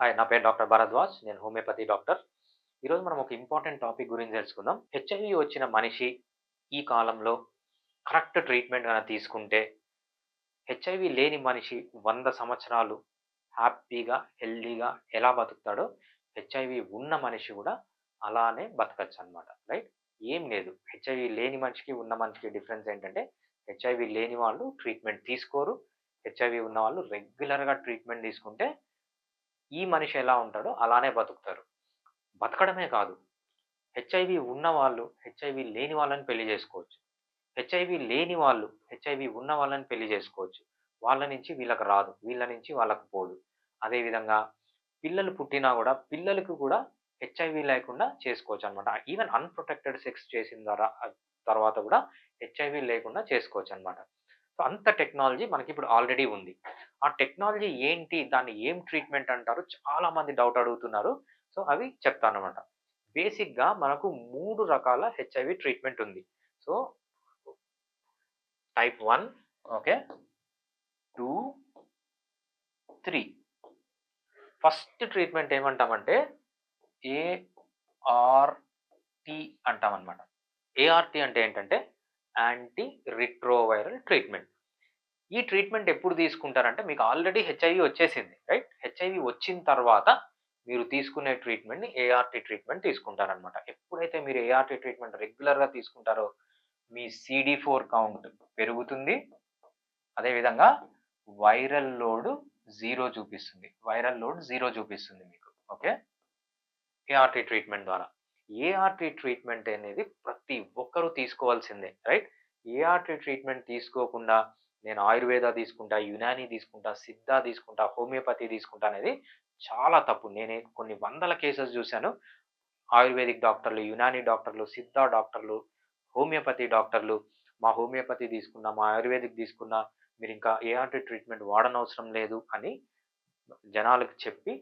Hi నా పేరు doctor Bharadwaj. నేను హోమియోపతి డాక్టర్. ఈరోజు మనం ఒక ఇంపార్టెంట్ టాపిక్ గురించి తెలుసుకుందాం. హెచ్ఐవి వచ్చిన మనిషి ఈ కాలంలో కరెక్ట్ ట్రీట్మెంట్ కనుక తీసుకుంటే హెచ్ఐవి లేని మనిషి వంద సంవత్సరాలు హ్యాపీగా హెల్దీగా ఎలా బతుకుతాడో హెచ్ఐవి ఉన్న మనిషి కూడా అలానే బతకచ్చు అనమాట రైట్ ఏం లేదు. హెచ్ఐవి లేని మనిషికి ఉన్న మనిషికి డిఫరెన్స్ ఏంటంటే హెచ్ఐవి లేని వాళ్ళు ట్రీట్మెంట్ తీసుకోరు. హెచ్ఐవి ఉన్న వాళ్ళు రెగ్యులర్గా ట్రీట్మెంట్ తీసుకుంటే ఈ మనిషి ఎలా ఉంటాడో అలానే బతుకుతారు. బతకడమే కాదు హెచ్ఐవి ఉన్న వాళ్ళు హెచ్ఐవి లేని వాళ్ళని పెళ్ళి చేసుకోవచ్చు. హెచ్ఐవి లేని వాళ్ళు హెచ్ఐవి ఉన్న వాళ్ళని పెళ్ళి చేసుకోవచ్చు. వాళ్ళ నుంచి వీళ్ళకి రాదు వీళ్ళ నుంచి వాళ్ళకి పోదు. అదేవిధంగా పిల్లలు పుట్టినా కూడా పిల్లలకు కూడా హెచ్ఐవి లేకుండా చేసుకోవచ్చు అనమాట ఈవెన్ అన్ప్రొటెక్టెడ్ సెక్స్ చేసిన ద్వారా తర్వాత కూడా హెచ్ఐవి లేకుండా చేసుకోవచ్చు అనమాట సో అంత టెక్నాలజీ మనకి ఇప్పుడు ఆల్రెడీ ఉంది. ఆ టెక్నాలజీ ఏంటి? దాన్ని ఏం ట్రీట్మెంట్ అంటారు? చాలా మంది డౌట్ అడుగుతున్నారు. సో అవి చెప్తాను అనమాట బేసిక్గా మనకు మూడు రకాల హెచ్ఐవి ట్రీట్మెంట్ ఉంది. So type one okay two three. First treatment ఏమంటామంటే ఏఆర్టి అంటామన్నమాట. ఏఆర్టి అంటే ఏంటంటే యాంటీ రిట్రోవైరల్ ట్రీట్మెంట్. ఈ ట్రీట్మెంట్ ఎప్పుడు తీసుకుంటారంటే మీకు ఆల్రెడీ హెచ్ఐవి వచ్చేసింది రైట్ హెచ్ఐవి వచ్చిన తర్వాత మీరు తీసుకునే ట్రీట్మెంట్ని ఏఆర్టీ ట్రీట్మెంట్ తీసుకుంటారనమాట ఎప్పుడైతే మీరు ఏఆర్టీ ట్రీట్మెంట్ రెగ్యులర్గా తీసుకుంటారో మీ సిడి ఫోర్ కౌంట్ పెరుగుతుంది. అదేవిధంగా వైరల్ లోడ్ జీరో చూపిస్తుంది. వైరల్ లోడ్ జీరో చూపిస్తుంది మీకు ఓకే ఏఆర్టీ ట్రీట్మెంట్ ద్వారా. ఏఆర్టీ ట్రీట్మెంట్ అనేది ప్రతి ఒక్కరూ తీసుకోవాల్సిందే రైట్ ఏఆర్టీ ట్రీట్మెంట్ తీసుకోకుండా నేను ఆయుర్వేద తీసుకుంటా యునాని తీసుకుంటా సిద్ధ తీసుకుంటా హోమియోపతి తీసుకుంటా అనేది చాలా తప్పు. నేను కొన్ని వందల కేసెస్ చూశాను. ఆయుర్వేదిక్ డాక్టర్లు యునాని డాక్టర్లు సిద్ధ డాక్టర్లు హోమియోపతి డాక్టర్లు మా హోమియోపతి తీసుకున్నా మా ఆయుర్వేదిక్ తీసుకున్నా మీరు ఇంకా ఏఆర్టీ ట్రీట్మెంట్ వాడనవసరం లేదు అని జనాలకు చెప్పి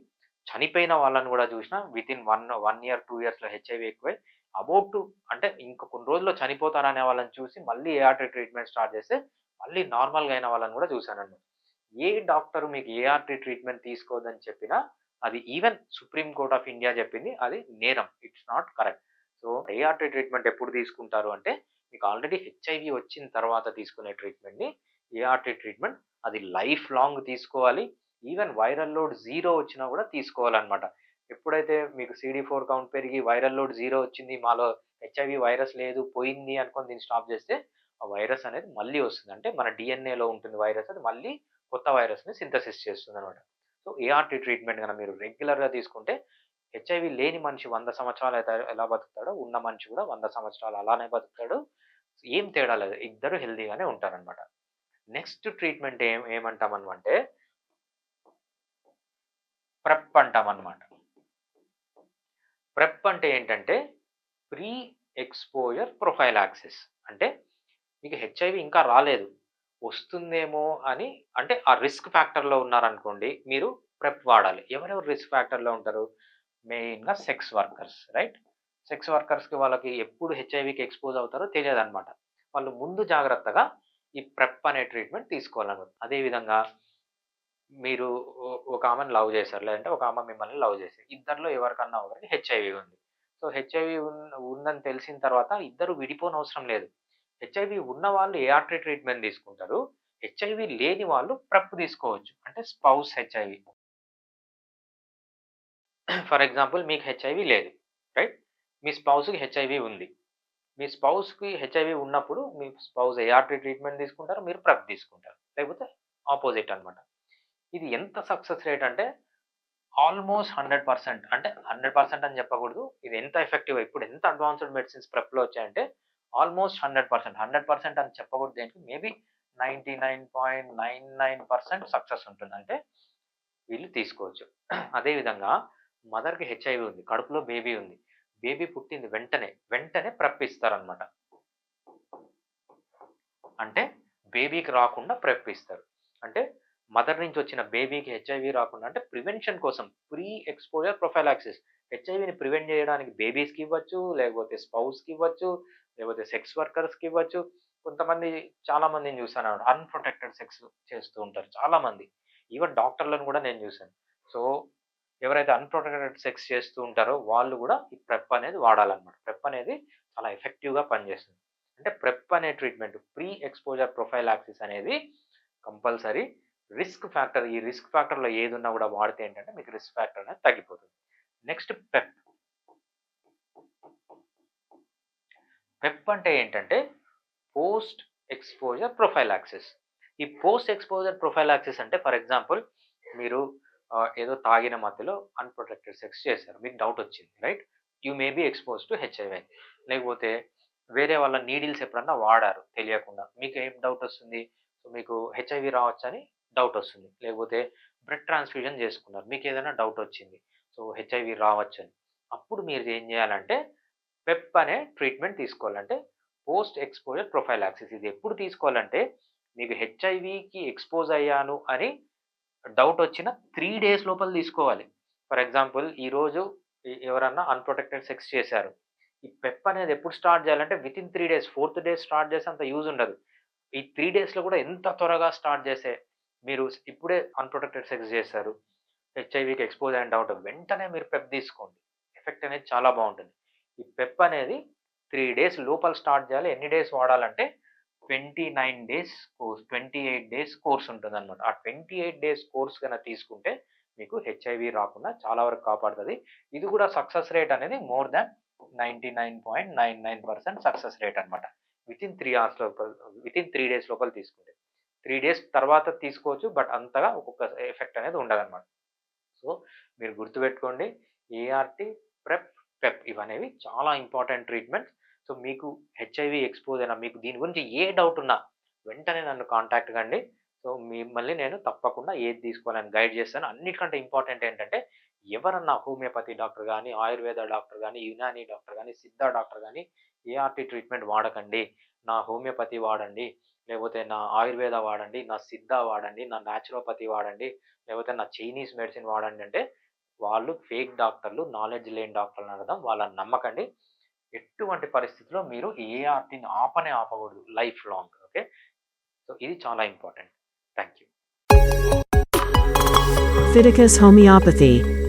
చనిపోయిన వాళ్ళని కూడా చూసిన with in one one year two ఇయర్స్లో హెచ్ఐవి ఎక్కువై అబౌట్ టు అంటే ఇంకా కొన్ని రోజుల్లో చనిపోతారనే వాళ్ళని చూసి మళ్ళీ ఏఆర్టీ ట్రీట్మెంట్ స్టార్ట్ చేస్తే మళ్ళీ నార్మల్గా అయిన వాళ్ళని కూడా చూశానండి ఏ డాక్టర్ మీకు ఏఆర్టీ ట్రీట్మెంట్ తీసుకోవద్దని చెప్పినా అది even Supreme Court of India చెప్పింది అది నేరం. It's not correct. So ART treatment ఎప్పుడు తీసుకుంటారు అంటే మీకు ఆల్రెడీ హెచ్ఐవి వచ్చిన తర్వాత తీసుకునే ట్రీట్మెంట్ని ఏఆర్టీ ట్రీట్మెంట్ అది లైఫ్ లాంగ్ తీసుకోవాలి. ఈవెన్ వైరల్ లోడ్ జీరో వచ్చినా కూడా తీసుకోవాలన్నమాట. ఎప్పుడైతే మీకు సిడి ఫోర్ కౌంట్ పెరిగి వైరల్ లోడ్ జీరో వచ్చింది మాలో హెచ్ఐవి వైరస్ లేదు పోయింది అనుకొని దీన్ని స్టాప్ చేస్తే వైరస్ అనేది మళ్ళీ వస్తుంది. అంటే మన డిఎన్ఏలో ఉంటుంది వైరస్ అది మళ్ళీ కొత్త వైరస్ని సింథసిస్ చేస్తుంది అనమాట సో ఏఆర్టీ ట్రీట్మెంట్ కనుక మీరు రెగ్యులర్గా తీసుకుంటే హెచ్ఐవి లేని మనిషి వంద సంవత్సరాలు అయితే ఎలా బతుకుతాడో ఉన్న మనిషి కూడా వంద సంవత్సరాలు అలానే బతుకుతాడు. ఏం తేడా లేదు. ఇద్దరు హెల్దీగానే ఉంటారనమాట నెక్స్ట్ ట్రీట్మెంట్ ఏం ఏమంటామనమాట ప్రెప్ అంటామన్నమాట. ప్రెప్ అంటే ఏంటంటే ప్రీ ఎక్స్పోజర్ ప్రొఫైల్ యాక్సెస్ అంటే మీకు హెచ్ఐవి ఇంకా రాలేదు. వస్తుందేమో అని అంటే ఆ రిస్క్ ఫ్యాక్టర్లో ఉన్నారనుకోండి మీరు ప్రెప్ వాడాలి. ఎవరెవరు రిస్క్ ఫ్యాక్టర్లో ఉంటారు? మెయిన్గా సెక్స్ వర్కర్స్ రైట్ సెక్స్ వర్కర్స్కి వాళ్ళకి ఎప్పుడు హెచ్ఐవికి ఎక్స్పోజ్ అవుతారో తెలియదు అనమాట వాళ్ళు ముందు జాగ్రత్తగా ఈ ప్రెప్ అనే ట్రీట్మెంట్ తీసుకోవాలన్నమాట. అదేవిధంగా మీరు ఒక ఆమెను లవ్ చేశారు లేదంటే ఒక ఆమె మిమ్మల్ని లవ్ చేశారు. ఇద్దరిలో ఎవరికన్నా ఒకరికి హెచ్ఐవి ఉంది. సో హెచ్ఐవి ఉందని తెలిసిన తర్వాత ఇద్దరు విడిపోని అవసరం లేదు. హెచ్ఐవి ఉన్న వాళ్ళు ఏఆర్టీ ట్రీట్మెంట్ తీసుకుంటారు? హెచ్ఐవి లేని వాళ్ళు ప్రెప్ తీసుకోవచ్చు. అంటే స్పౌస్ హెచ్ఐవి ఫర్ ఎగ్జాంపుల్ మీకు హెచ్ఐవి లేదు రైట్ మీ స్పౌస్కి హెచ్ఐవి ఉంది. మీ స్పౌస్కి హెచ్ఐవి ఉన్నప్పుడు మీ స్పౌస్ ఏఆర్టీ ట్రీట్మెంట్ తీసుకుంటారు? మీరు ప్రెప్ తీసుకుంటారు. లేకపోతే ఆపోజిట్ అనమాట ఇది ఎంత సక్సెస్ రేట్ అంటే ఆల్మోస్ట్ హండ్రెడ్ పర్సెంట్ అంటే హండ్రెడ్ పర్సెంట్ అని చెప్పకూడదు. ఇది ఎంత ఎఫెక్టివ్ ఇప్పుడు ఎంత అడ్వాన్స్డ్ మెడిసిన్స్ ప్రెప్లో వచ్చాయంటే almost hundred percent. Hundred percent అని చెప్పకూడదు దేనికి maybe ninety nine point nine nine percent success ఉంటుంది. అంటే వీళ్ళు తీసుకోవచ్చు. అదేవిధంగా మదర్కి హెచ్ఐవి ఉంది. కడుపులో బేబీ ఉంది. బేబీ పుట్టింది వెంటనే. వెంటనే ప్రెప్ ఇస్తారనమాట అంటే బేబీకి రాకుండా ప్రెప్ ఇస్తారు అంటే మదర్ నుంచి వచ్చిన బేబీకి హెచ్ఐవి రాకుండా అంటే ప్రివెన్షన్ కోసం ప్రీ ఎక్స్పోజర్ ప్రొఫైలాక్సిస్. హెచ్ఐవిని ప్రివెంట్ చేయడానికి బేబీస్కి ఇవ్వచ్చు లేకపోతే స్పౌస్కి ఇవ్వచ్చు లేకపోతే సెక్స్ వర్కర్స్కి ఇవ్వచ్చు కొంతమంది చాలా మందిని చూసాను అన్ప్రొటెక్టెడ్ సెక్స్ చేస్తూ ఉంటారు చాలా మంది ఈవెన్ డాక్టర్లను కూడా నేను చూశాను సో ఎవరైతే అన్‌ప్రొటెక్టెడ్ సెక్స్ చేస్తూ ఉంటారో వాళ్ళు కూడా ఈ ప్రెప్ అనేది వాడాలన్నమాట. ప్రెప్ అనేది చాలా ఎఫెక్టివ్‌గా పనిచేస్తుంది. అంటే ప్రెప్ అనే ట్రీట్మెంట్ ప్రీ ఎక్స్‌పోజర్ ప్రొఫైలాక్సిస్ అనేది కంపల్సరీ రిస్క్ ఫ్యాక్టర్ ఈ రిస్క్ ఫ్యాక్టర్‌లో ఏదున్నా కూడా వాడితే ఏంటంటే మీకు రిస్క్ ఫ్యాక్టర్ అనేది తగ్గిపోతుంది. Next Pep. పెప్ అంటే ఏంటంటే పోస్ట్ ఎక్స్‌పోజర్ ప్రొఫైలాక్సిస్. ఈ పోస్ట్ ఎక్స్‌పోజర్ ప్రొఫైలాక్సిస్ అంటే ఫర్ ఎగ్జాంపుల్ మీరు ఏదో తాగిన మధ్యలో అన్‌ప్రొటెక్టెడ్ సెక్స్ చేశారు. మీకు డౌట్ వచ్చింది. Right? You may be expose to HIV. లేకపోతే వేరే వాళ్ళ నీడిల్స్ ఎప్పుడన్నా వాడారు తెలియకుండా. మీకు ఏం డౌట్ వస్తుంది? సో, మీకు హెచ్ఐవి రావచ్చని డౌట్ వస్తుంది. లేకపోతే బ్లడ్ ట్రాన్స్‌ఫ్యూజన్ చేసుకున్నారు. మీకు ఏదైనా డౌట్ వచ్చింది. సో, హెచ్ఐవి రావచ్చని. అప్పుడు మీరు ఏం చేయాలంటే పెప్ అనే ట్రీట్మెంట్ తీసుకోవాలంటే పోస్ట్ ఎక్స్‌పోజర్ ప్రొఫైలాక్సిస్. ఇది ఎప్పుడు తీసుకోవాలంటే మీకు హెచ్ఐవికి ఎక్స్‌పోజ్ అయ్యాను అని డౌట్ వచ్చిన త్రీ డేస్ లోపల తీసుకోవాలి. ఫర్ ఎగ్జాంపుల్ ఈరోజు ఎవరన్నా అన్‌ప్రొటెక్టెడ్ సెక్స్ చేశారు. ఈ పెప్ అనేది ఎప్పుడు స్టార్ట్ చేయాలంటే within three days, fourth day start చేస్తే అంత యూజ్ ఉండదు. ఈ త్రీ డేస్‌లో కూడా ఎంత త్వరగా స్టార్ట్ చేసే మీరు ఇప్పుడే అన్‌ప్రొటెక్టెడ్ సెక్స్ చేశారు. హెచ్ఐవికి ఎక్స్‌పోజ్ అయిన డౌట్ వెంటనే మీరు పెప్ తీసుకోండి. ఎఫెక్ట్ అనేది చాలా బాగుంటుంది ఈ పెప్ అనేది త్రీ డేస్ లోపల స్టార్ట్ చేయాలి. ఎన్ని డేస్ వాడాలంటే 29 డేస్ కోర్స్ 28 డేస్ కోర్స్ ఉంటుంది అనమాట ఆ 28 డేస్ కోర్స్ గనక తీసుకుంటే మీకు హెచ్ఐవి రాకుండా చాలా వరకు కాపాడుతుంది ఇది కూడా సక్సెస్ రేట్ అనేది more than ninety nine point nine nine percent success rate అనమాట వితిన్ త్రీ అవర్స్ లోపల వితిన్ త్రీ డేస్ లోపల తీసుకుంటే. త్రీ డేస్ తర్వాత తీసుకోవచ్చు. బట్ అంతగా ఒక్కొక్క ఎఫెక్ట్ అనేది ఉండదన్నమాట. సో, మీరు గుర్తుపెట్టుకోండి ఏఆర్టీ ప్రెప్, పెప్ ఇవనేవి చాలా ఇంపార్టెంట్ ట్రీట్మెంట్స్. సో, మీకు హెచ్ఐవి ఎక్స్‌పోజ్ అయినా మీకు దీని గురించి ఏ డౌట్ ఉన్నా వెంటనే నన్ను కాంటాక్ట్ కండి. సో, మిమ్మల్ని నేను తప్పకుండా ఏది తీసుకోవాలని గైడ్ చేస్తాను. అన్నిటికంటే ఇంపార్టెంట్ ఏంటంటే ఎవరన్నా హోమియోపతి డాక్టర్ కానీ ఆయుర్వేద డాక్టర్ కానీ యునాని డాక్టర్ కానీ సిద్ధ డాక్టర్ కానీ ఏఆర్టీ ట్రీట్మెంట్ వాడకండి. నా హోమియోపతి వాడండి. లేకపోతే నా ఆయుర్వేద వాడండి. నా సిద్ధ వాడండి. నా న్యాచురోపతి వాడండి. లేకపోతే నా చైనీస్ మెడిసిన్ వాడండి అంటే వాళ్ళు ఫేక్ డాక్టర్లు, నాలెడ్జ్ లేని డాక్టర్లు అనడం వాళ్ళని నమ్మకండి. ఎటువంటి పరిస్థితిలో మీరు ఏఆర్‌టిని ఆపనే ఆపకూడదు లైఫ్ లాంగ్. ఓకే. సో, ఇది చాలా important. Thank you. Fiticus Homeopathy